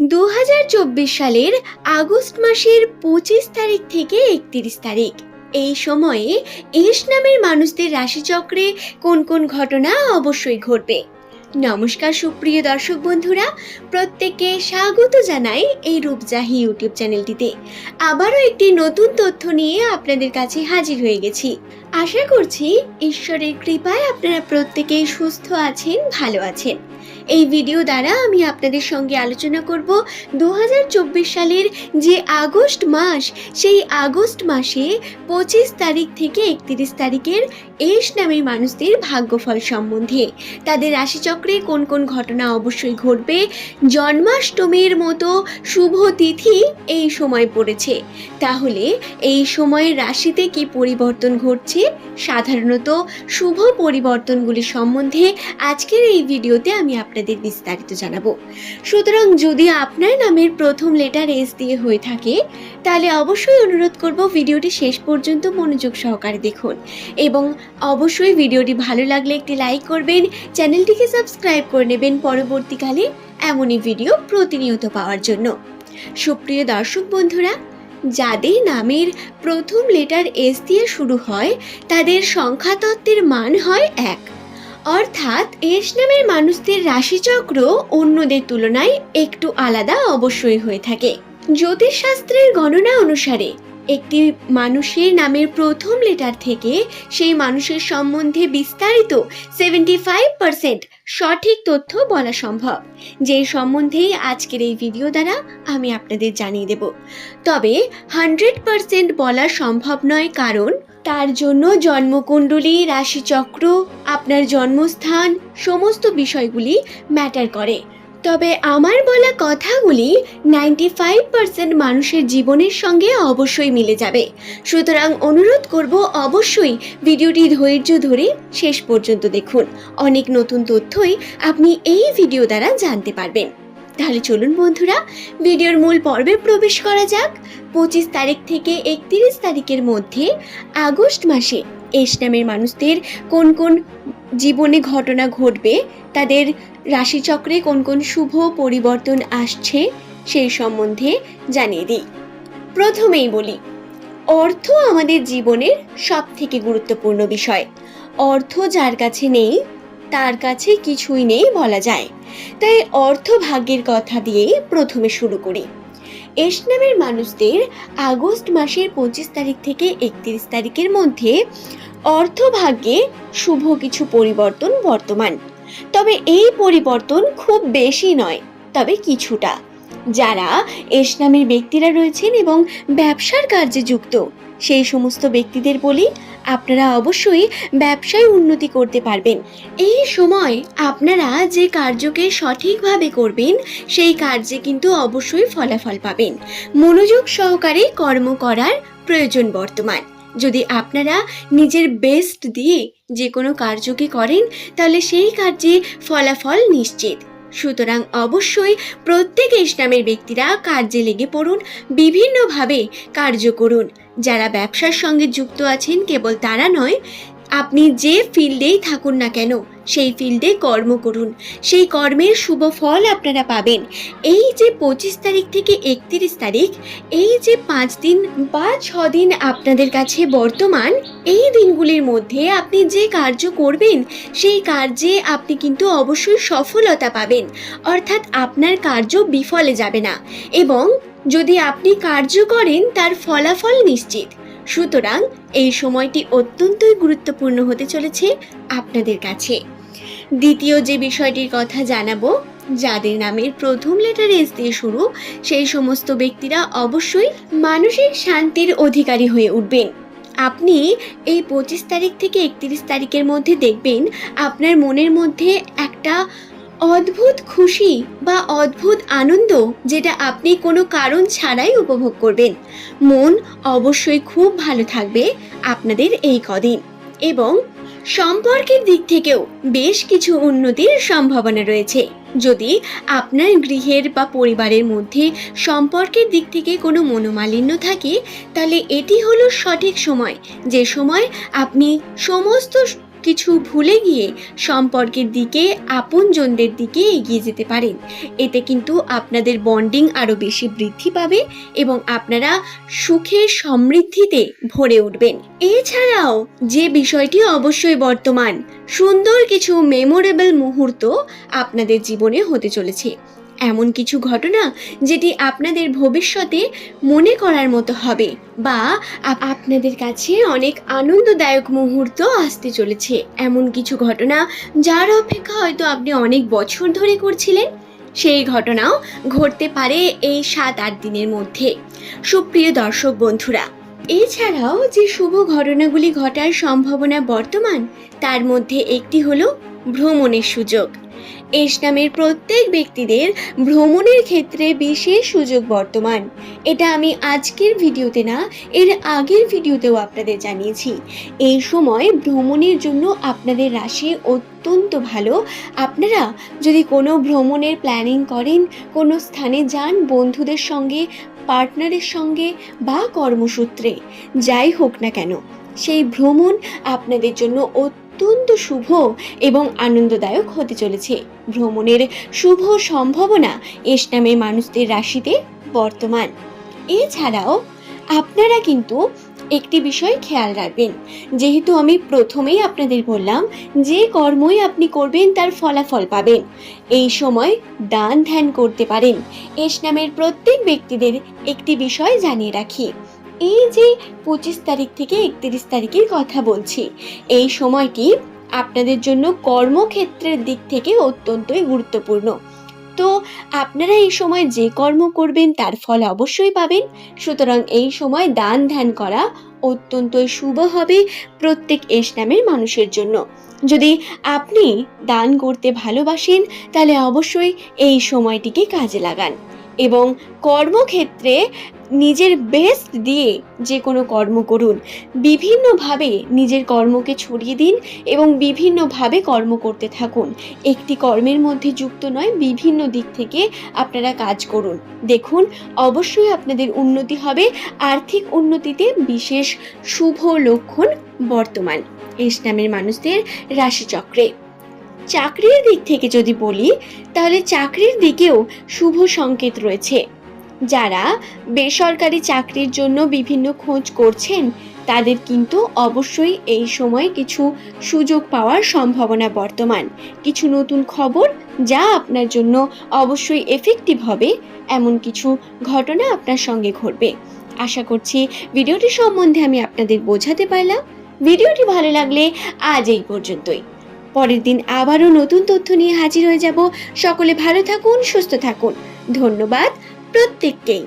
দু হাজার চব্বিশ সালের আগস্ট মাসের পঁচিশ তারিখ থেকে একত্রিশ তারিখ। এই সময়ে এস নামের মানুষদের রাশিচক্রে কোন কোন ঘটনা অবশ্যই ঘটবে। নমস্কার সুপ্রিয় দর্শক বন্ধুরা, প্রত্যেককে স্বাগত জানাই এই রূপজাহি ইউটিউব চ্যানেলটিতে। আবারও একটি নতুন তথ্য নিয়ে আপনাদের কাছে হাজির হয়ে গেছি। আশা করছি ঈশ্বরের কৃপায় আপনারা প্রত্যেকেই সুস্থ আছেন, ভালো আছেন। এই ভিডিও দ্বারা আমি আপনাদের সঙ্গে আলোচনা করব দু হাজার চব্বিশ সালের যে আগস্ট মাস, সেই আগস্ট মাসে পঁচিশ তারিখ থেকে একত্রিশ তারিখের এস নামের মানুষদের ভাগ্যফল সম্বন্ধে। তাদের রাশিচক্রে কোন কোন ঘটনা অবশ্যই ঘটবে, জন্মাষ্টমীর মতো শুভ তিথি এই সময় পড়েছে। তাহলে এই সময়ের রাশিতে কি পরিবর্তন ঘটছে? সাধারণত শুভ পরিবর্তনগুলি সম্বন্ধে আজকের এই ভিডিওতে আমি আপনাদের বিস্তারিত জানাব। সুতরাং যদি আপনার নামের প্রথম লেটার এস দিয়ে হয়ে থাকে, তাহলে অবশ্যই অনুরোধ করব ভিডিওটি শেষ পর্যন্ত মনোযোগ সহকারে দেখুন এবং অবশ্যই ভিডিওটি ভালো লাগলে একটি লাইক করবেন, চ্যানেলটিকে সাবস্ক্রাইব করে নেবেন পরবর্তীকালে এমনই ভিডিও প্রতিনিয়ত পাওয়ার জন্য। সুপ্রিয় দর্শক বন্ধুরা, যাদের নামের প্রথম লেটার এস দিয়ে শুরু হয়, তাদের সংখ্যাতত্ত্বের মান হয় এক। অর্থাৎ এস নামের মানুষদের রাশিচক্র অন্যদের তুলনায় একটু আলাদা অবশ্যই হয়ে থাকে। জ্যোতিষশাস্ত্রের গণনা অনুসারে, একটি মানুষের নামের প্রথম লেটার থেকে সেই মানুষের সম্বন্ধে বিস্তারিত সেভেন্টি ফাইভ পার্সেন্ট সঠিক তথ্য বলা সম্ভব। যে সম্বন্ধেই আজকের এই ভিডিও দ্বারা আমি আপনাদের জানিয়ে দেব। তবে হান্ড্রেড পার্সেন্ট বলা সম্ভব নয় কারণ তার জন্য জন্মকুণ্ডলী, রাশিচক্র, আপনার জন্মস্থান, সমস্ত বিষয়গুলি ম্যাটার করে। তবে আমার বলা কথাগুলি নাইনটি ফাইভ পার্সেন্ট মানুষের জীবনের সঙ্গে অবশ্যই মিলে যাবে। সুতরাং অনুরোধ করব অবশ্যই ভিডিওটি ধৈর্য ধরে শেষ পর্যন্ত দেখুন। অনেক নতুন তথ্যই আপনি এই ভিডিও দ্বারা জানতে পারবেন। তাহলে চলুন বন্ধুরা, ভিডিওর মূল পর্বে প্রবেশ করা যাক। পঁচিশ তারিখ থেকে একত্রিশ তারিখের মধ্যে আগস্ট মাসে এস নামের মানুষদের কোন কোন জীবনে ঘটনা ঘটবে, তাদের রাশিচক্রে কোন কোন শুভ পরিবর্তন আসছে সেই সম্বন্ধে জানিয়ে দিই। প্রথমেই বলি, অর্থ আমাদের জীবনের সব থেকে গুরুত্বপূর্ণ বিষয়। অর্থ যার কাছে নেই, তার কাছে কিছুই নেই বলা যায়। তাই অর্থ ভাগ্যের কথা দিয়েই প্রথমে শুরু করি। এস নামের মানুষদের আগস্ট মাসের পঁচিশ তারিখ থেকে একত্রিশ তারিখের মধ্যে অর্থভাগ্যে শুভ কিছু পরিবর্তন বর্তমান। তবে এই পরিবর্তন খুব বেশি নয়, তবে কিছুটা। যারা এস নামের ব্যক্তিরা রয়েছেন এবং ব্যবসার কার্যে যুক্ত সেই সমস্ত ব্যক্তিদের বলি আপনারা অবশ্যই ব্যবসায় উন্নতি করতে পারবেন। এই সময় আপনারা যে কার্যকে সঠিকভাবে করবেন, সেই কার্যে কিন্তু অবশ্যই ফলাফল পাবেন। মনোযোগ সহকারে কর্ম করার প্রয়োজন বর্তমান। যদি আপনারা নিজের বেস্ট দিয়ে যে কোনো কার্যকে করেন, তাহলে সেই কার্যে ফলাফল নিশ্চিত। সুতরাং অবশ্যই প্রত্যেক ইসলামের ব্যক্তিরা কার্যে লেগে পড়ুন, বিভিন্নভাবে কার্য করুন। যারা ব্যবসার সঙ্গে যুক্ত আছেন, কেবল তারা নয় আপনি যে ফিল্ডেই থাকুন না কেন, সেই ফিল্ডে কর্ম করুন। সেই কর্মের শুভ ফল আপনারা পাবেন। এই যে পঁচিশ তারিখ থেকে একত্রিশ তারিখ, এই যে পাঁচ দিন বা ছ দিন আপনাদের কাছে বর্তমান, এই দিনগুলির মধ্যে আপনি যে কার্য করবেন, সেই কার্যে আপনি কিন্তু অবশ্যই সফলতা পাবেন। অর্থাৎ আপনার কার্য বিফলে যাবে না। এবং যদি আপনি কার্য করেন, তার ফলাফল নিশ্চিত। সুতরাং এই সময়টি অত্যন্তই গুরুত্বপূর্ণ হতে চলেছে আপনাদের কাছে। দ্বিতীয় যে বিষয়টির কথা জানাব, যাদের নামের প্রথম লেটার এস দিয়ে শুরু, সেই সমস্ত ব্যক্তিরা অবশ্যই মানসিক শান্তির অধিকারী হয়ে উঠবেন। আপনি এই পঁচিশ তারিখ থেকে একত্রিশ তারিখের মধ্যে দেখবেন আপনার মনের মধ্যে একটা অদ্ভুত খুশি বা অদ্ভুত আনন্দ যেটা আপনি কোনো কারণ ছাড়াই উপভোগ করবেন। মন অবশ্যই খুব ভালো থাকবে আপনাদের এই কদিন। এবং সম্পর্কের দিক থেকেও বেশ কিছু উন্নতির সম্ভাবনা রয়েছে। যদি আপনার গৃহের বা পরিবারের মধ্যে সম্পর্কের দিক থেকে কোনো মনোমালিন্য থাকে, তাহলে এটি হলো সঠিক সময়। যে সময় আপনি সমস্ত কিছু ভুলে গিয়ে সম্পর্কের দিকে, আপনজনদের দিকে এগিয়ে যেতে পারেন। এতে কিন্তু আপনাদের বন্ডিং আরও বেশি বৃদ্ধি পাবে এবং আপনারা সুখে সমৃদ্ধিতে ভরে উঠবেন। এছাড়াও যে বিষয়টি অবশ্যই বর্তমান, সুন্দর কিছু মেমোরেবল মুহূর্ত আপনাদের জীবনে হতে চলেছে। এমন কিছু ঘটনা যেটি আপনাদের ভবিষ্যতে মনে করার মতো হবে বা আপনাদের কাছে অনেক আনন্দদায়ক মুহূর্ত আসতে চলেছে। এমন কিছু ঘটনা যার অপেক্ষা হয়তো আপনি অনেক বছর ধরে করছিলেন। সেই ঘটনাও ঘটতে পারে এই সাত আট দিনের মধ্যে। সুপ্রিয় দর্শক বন্ধুরা, এছাড়াও যে শুভ ঘটনাগুলি ঘটার সম্ভাবনা বর্তমান, তার মধ্যে একটি হলো ভ্রমণের সুযোগ। এস নামের প্রত্যেক ব্যক্তিদের ভ্রমণের ক্ষেত্রে বিশেষ সুযোগ বর্তমান। এটা আমি আজকের ভিডিওতে না, এর আগের ভিডিওতেও আপনাদের জানিয়েছি। এই সময় ভ্রমণের জন্য আপনাদের রাশি অত্যন্ত ভালো। আপনারা যদি কোনো ভ্রমণের প্ল্যানিং করেন, কোনো স্থানে যান বন্ধুদের সঙ্গে, পার্টনারের সঙ্গে বা কর্মসূত্রে, যাই হোক না কেন, সেই ভ্রমণ আপনাদের জন্য অত্যন্ত শুভ এবং আনন্দদায়ক হতে চলেছে। ভ্রমণের শুভ সম্ভাবনা এস নামের মানুষদের রাশিতে বর্তমান। এছাড়াও আপনারা কিন্তু একটি বিষয় খেয়াল রাখবেন। যেহেতু আমি প্রথমেই আপনাদের বললাম যে কর্মই আপনি করবেন তার ফলাফল পাবেন। এই সময় দান ধ্যান করতে পারেন। এস নামের প্রত্যেক ব্যক্তিদের একটি বিষয় জানিয়ে রাখি। এই যে পঁচিশ তারিখ থেকে একত্রিশ তারিখের কথা বলছি, এই সময়টি আপনাদের জন্য কর্মক্ষেত্রের দিক থেকে অত্যন্তই গুরুত্বপূর্ণ। তো আপনারা এই সময় যে কর্ম করবেন তার ফল অবশ্যই পাবেন। সুতরাং এই সময় দান ধ্যান করা অত্যন্তই শুভ হবে প্রত্যেক এস নামের মানুষের জন্য। যদি আপনি দান করতে ভালোবাসেন, তাহলে অবশ্যই এই সময়টিকে কাজে লাগান। এবং কর্মক্ষেত্রে নিজের বেস্ট দিয়ে যে কোনো কর্ম করুন। বিভিন্নভাবে নিজের কর্মকে ছড়িয়ে দিন এবং বিভিন্নভাবে কর্ম করতে থাকুন। একটি কর্মের মধ্যে যুক্ত নয়, বিভিন্ন দিক থেকে আপনারা কাজ করুন। দেখুন, অবশ্যই আপনাদের উন্নতি হবে। আর্থিক উন্নতিতে বিশেষ শুভ লক্ষণ বর্তমান। ইসলামের মানুষদের রাশিচক্রে। চাকরির দিক থেকে যদি বলি, তাহলে চাকরির দিকেও শুভ সংকেত রয়েছে। যারা বেসরকারি চাকরির জন্য বিভিন্ন খোঁজ করছেন, তাদের কিন্তু অবশ্যই এই সময় কিছু সুযোগ পাওয়ার সম্ভাবনা বর্তমান। কিছু নতুন খবর যা আপনার জন্য অবশ্যই এফেক্টিভ হবে, এমন কিছু ঘটনা আপনার সঙ্গে ঘটবে। আশা করছি ভিডিওটি সম্বন্ধে আমি আপনাদের বোঝাতে পারলাম। ভিডিওটি ভালো লাগলে আজ এই পর্যন্তই। পরের দিন আবারও নতুন তথ্য নিয়ে হাজির হয়ে যাব। সকলে ভালো থাকুন, সুস্থ থাকুন। ধন্যবাদ প্রত্যেককেই।